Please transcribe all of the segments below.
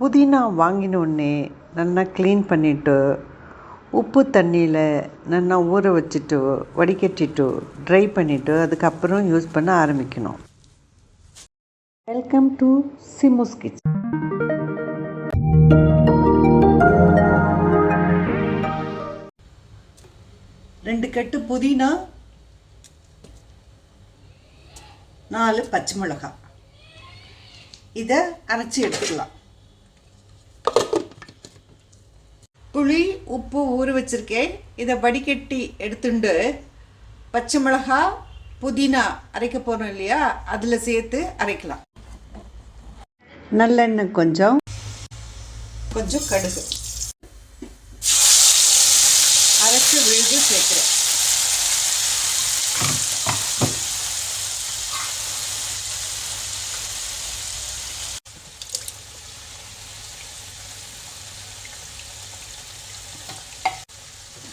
புதினா வாங்கினோடனே நல்லா க்ளீன் பண்ணிவிட்டு உப்பு தண்ணியில் நல்லா ஊற வச்சுட்டு வடிகட்டிட்டு ட்ரை பண்ணிவிட்டு அதுக்கப்புறம் யூஸ் பண்ண ஆரம்பிக்கணும். வெல்கம் டு சிமுஸ் கிச்சன் ரெண்டு கட்டு புதினா நாலு பச்சை மிளகாய். இதை அரைச்சி எடுத்துக்கலாம். புளி உப்பு ஊற வச்சிருக்கேன். இதை வடிகட்டி எடுத்துண்டு பச்சை மிளகா புதினா அரைக்க போகிறோம் இல்லையா? அதில் சேர்த்து அரைக்கலாம். நல்லெண்ணெய் கொஞ்சம். கொஞ்சம் கடுகு. அரைச்சி விழுது சேர்க்குறேன்.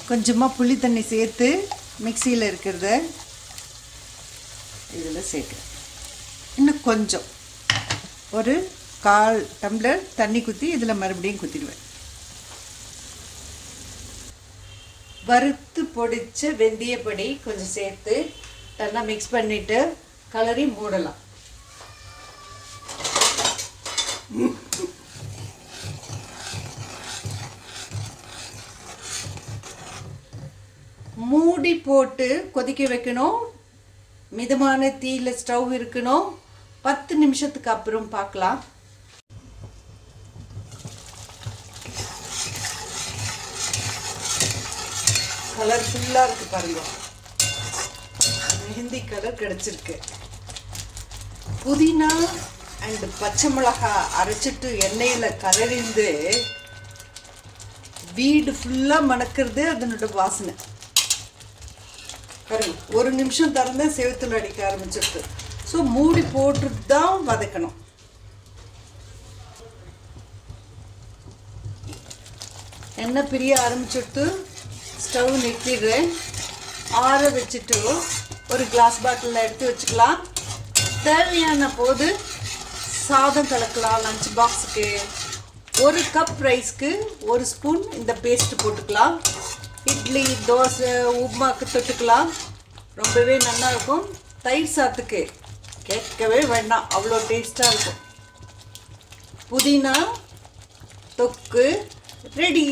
கொஞ்சமாக புளி தண்ணி சேர்த்து மிக்சியில் இருக்கிறத இதில் சேர்க்குறேன். இன்னும் கொஞ்சம். ஒரு கால் டம்ளர் தண்ணி குத்தி இதில் மறுபடியும் குத்திடுவேன். வறுத்து பொடிச்ச வெந்தயப்பொடி கொஞ்சம் சேர்த்து நல்லா மிக்ஸ் பண்ணிவிட்டு கலரி மூடலாம். மூடி போட்டு கொதிக்க வைக்கணும். மிதமான தீயில் ஸ்டவ் இருக்கணும். பத்து நிமிஷத்துக்கு அப்புறம் பார்க்கலாம். கலர்ஃபுல்லாக இருக்குது பாருங்க. மெஹந்தி கலர் கிடச்சிருக்கு. புதினா அண்ட் பச்சை மிளகா அரைச்சிட்டு எண்ணெயில் கலரிந்து வீடு ஃபுல்லாக மணக்கிறது அதனோட வாசனை. பாருங்க ஒரு நிமிஷம் திறந்தேன் செவத்தில் அடிக்க ஆரம்பிச்சிருக்கு ஸோ மூடி போட்டுட்டு தான் வதக்கணும். எண்ணெய் பிரிய ஆரம்பிச்சுட்டு ஸ்டவ் நிறுத்திடுறேன் ஆற வச்சுட்டு ஒரு கிளாஸ் பாட்டிலில் எடுத்து வச்சுக்கலாம். தேவையான போது சாதம் கலக்கலாம் லஞ்ச் பாக்ஸுக்கு ஒரு கப் ரைஸ்க்கு ஒரு ஸ்பூன் இந்த பேஸ்ட் போட்டுக்கலாம். இட்லி தோசை உப்புமாக்கு தொட்டுக்கலாம். ரொம்பவே நல்லா இருக்கும் தயிர் சாத்துக்கு கேட்கவே வேண்டாம். அவ்வளோ டேஸ்ட்டாக இருக்கும். புதினா தொக்கு ரெடி.